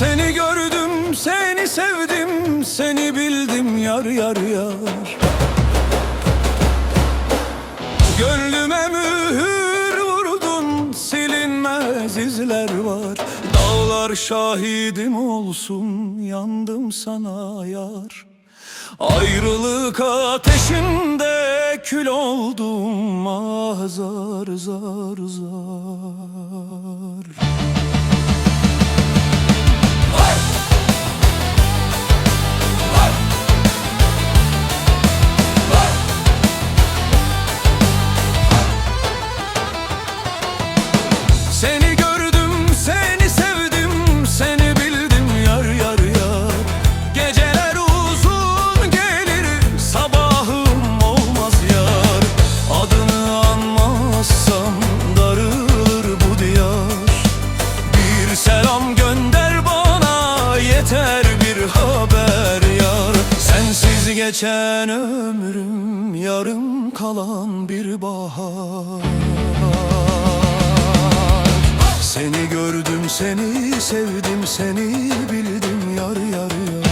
Seni gördüm, seni sevdim, seni bildim yar yar yar. Gönlüme mühür vurdun, silinmez izler var. Dağlar şahidim olsun, yandım sana yar. Ayrılık ateşinde kül oldum ah zar zar zar. Seni gördüm, seni sevdim, seni bildim yar yar yar. Geceler uzun gelir, sabahım olmaz yar. Adını anmazsam darılır bu diyar. Bir selam gönder bana, yeter bir haber yar. Sensiz geçen ömrüm, yarım kalan bir bahar seni sevdim, seni bildim yar yar yar.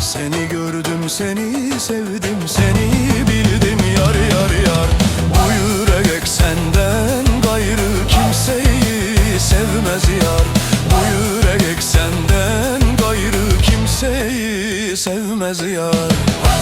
Seni gördüm, seni sevdim, seni bildim yar yar yar. Bu yürek senden gayrı kimseyi sevmez yar. Bu yürek senden gayrı kimseyi sevmez yar